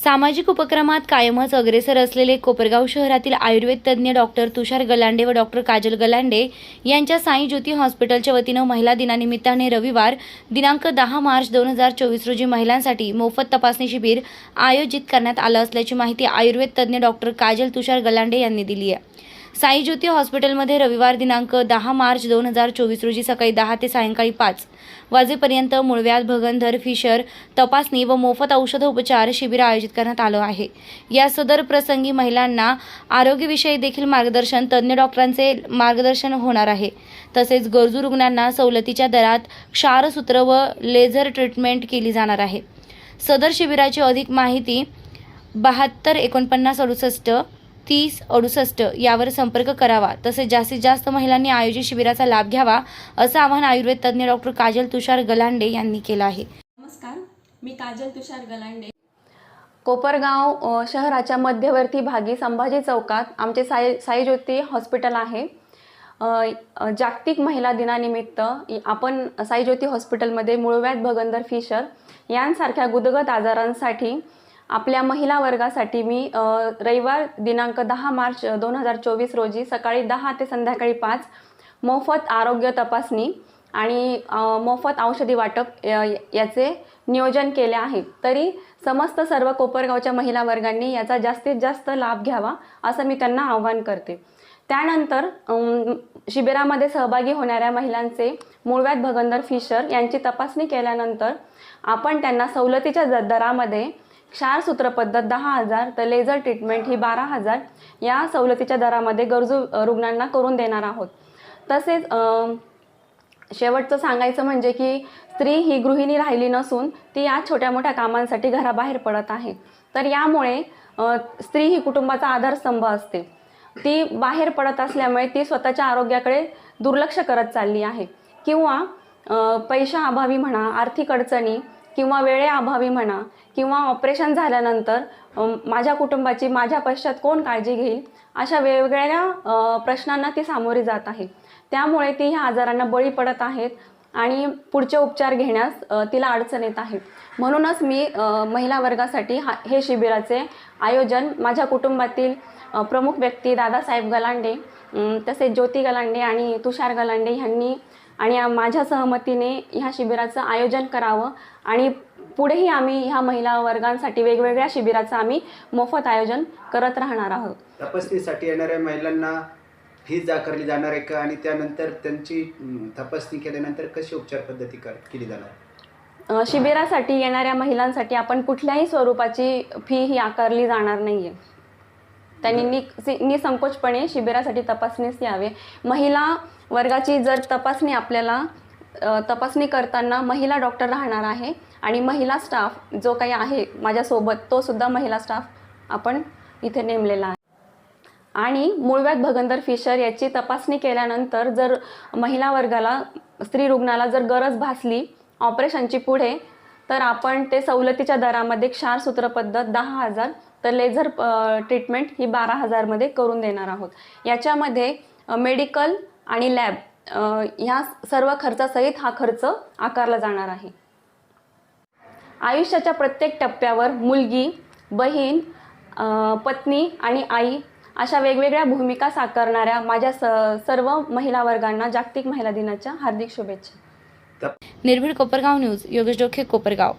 सामाजिक उपक्रमात कायमच अग्रेसर असलेले कोपरगाव शहरातील आयुर्वेद तज्ज्ञ डॉक्टर तुषार गलांडे व डॉक्टर काजल गलांडे यांच्या साई ज्योती हॉस्पिटलच्या वतीनं महिला दिनानिमित्ताने रविवार दिनांक दहा मार्च दोन हजार चोवीस रोजी महिलांसाठी मोफत तपासणी शिबिर आयोजित करण्यात आलं असल्याची माहिती आयुर्वेद तज्ज्ञ डॉक्टर काजल तुषार गलांडे यांनी दिली आहे. साई ज्योती हॉस्पिटलमध्ये रविवार दिनांक दहा मार्च दोन हजार चोवीस रोजी सकाळी दहा ते सायंकाळी पाच वाजेपर्यंत मुळव्याध भगंधर फिशर तपासणी व मोफत औषधोपचार शिबिर आयोजित करण्यात आलं आहे. या सदर प्रसंगी महिलांना आरोग्यविषयी देखील मार्गदर्शन तज्ज्ञ डॉक्टरांचे मार्गदर्शन होणार आहे. तसेच गरजू रुग्णांना सवलतीच्या दरात क्षारसूत्र व लेझर ट्रीटमेंट केली जाणार आहे. सदर शिबिराची अधिक माहिती बहात्तर एकोणपन्नास अडुसष्ट तीस अडुसष्ट यावर संपर्क करावा. तसेच जास्तीत जास्त महिलांनी आयोजित शिबिराचा लाभ घ्यावा असं आवाहन आयुर्वेद तज्ज्ञ डॉक्टर काजल तुषार गलांडे यांनी केलं आहे. नमस्कार मी काजल तुषार गलांडे. कोपरगाव शहराच्या मध्यवर्ती भागी संभाजी चौकात आमचे साई साई ज्योती हॉस्पिटल आहे. जागतिक महिला दिनानिमित्त आपण साई ज्योती हॉस्पिटलमध्ये मुळव्याध भगंदर फिशर यांसारख्या गुदगत आजारांसाठी आपल्या महिला वर्गासाठी मी रविवार दिनांक दहा मार्च दोन हजार चोवीस रोजी सकाळी दहा ते संध्याकाळी पाच मोफत आरोग्य तपासणी आणि मोफत औषधी वाटप याचे नियोजन केले आहे. तरी समस्त सर्व कोपरगावच्या महिला वर्गांनी याचा जास्तीत जास्त लाभ घ्यावा असं मी त्यांना आवाहन करते. त्यानंतर शिबिरामध्ये सहभागी होणाऱ्या महिलांचे मूळव्यात भगंदर फिशर यांची तपासणी केल्यानंतर आपण त्यांना सवलतीच्या ज- दरामध्ये क्षारसूत्र पद्धत दहा हजार तर लेझर ट्रीटमेंट ही बारा हजार. या सवलतीच्या दरामध्ये गरजू रुग्णांना करून देणार आहोत. तसेच शेवटचं सांगायचं म्हणजे की स्त्री ही गृहिणी राहिली नसून ती या छोट्या मोठ्या कामांसाठी घराबाहेर पडत आहे. तर यामुळे स्त्री ही कुटुंबाचा आधारस्तंभ असते. ती बाहेर पडत असल्यामुळे ती स्वतःच्या आरोग्याकडे दुर्लक्ष करत चालली आहे. किंवा पैशाअभावी म्हणा आर्थिक अडचणी किंवा वेळेअभावी म्हणा किंवा ऑपरेशन झाल्यानंतर माझ्या कुटुंबाची माझ्या पश्चात कोण काळजी घेईल अशा वेगवेगळ्या प्रश्नांना ती सामोरी जात आहे. त्यामुळे ती ह्या आजारांना बळी पडत आहेत आणि पुढचे उपचार घेण्यास तिला अडचण येत आहे. म्हणूनच मी महिला वर्गासाठी हा हे शिबिराचे आयोजन माझ्या कुटुंबातील प्रमुख व्यक्ती दादासाहेब गलांडे तसेच ज्योती गलांडे आणि तुषार गलांडे ह्यांनी आणि माझ्या सहमतीने ह्या शिबिराचं आयोजन करावं आणि पुढेही आम्ही ह्या महिला वर्गांसाठी वेगवेगळ्या शिबिराचं आम्ही मोफत आयोजन करत राहणार आहोत. तपासणीसाठी येणाऱ्या महिलांना फीज आकारली जाणार आहे का? आणि त्यानंतर त्यांची तपासणी केल्यानंतर कशी उपचार पद्धती केली जाणार? शिबिरासाठी येणाऱ्या महिलांसाठी आपण कुठल्याही स्वरूपाची फी ही आकारली जाणार नाही आहे त्यांनी नि सि- निसंकोचपणे शिबिरासाठी तपासणीस यावे. महिला वर्गाची जर तपासणी आपल्याला तपासणी करताना महिला डॉक्टर राहणार आहे आणि महिला स्टाफ जो काही आहे माझ्यासोबत तो सुद्धा महिला स्टाफ आपण इथे नेमलेला आहे. आणि मूळव्याध भगंदर फिशर याची तपासणी केल्यानंतर जर महिला वर्गाला स्त्री रुग्णाला जर गरज भासली ऑपरेशनची पुढे तर आपण ते सवलतीच्या दरामध्ये क्षारसूत्र पद्धत दहा हजार तर लेझर ट्रीटमेंट ही बारा हजारमध्ये करून देणार आहोत. याच्यामध्ये मेडिकल आणि लॅब ह्या सर्व खर्चासहित हा खर्च आकारला जाणार आहे. आयुष्याच्या प्रत्येक टप्प्यावर मुलगी बहीण पत्नी आणि आई अशा वेगवेगळ्या भूमिका साकारणाऱ्या माझ्या स सर्व महिला वर्गांना जागतिक महिला दिनाच्या हार्दिक शुभेच्छा. निर्भीड कोपरगाव न्यूज योगेश डोखे कोपरगाव.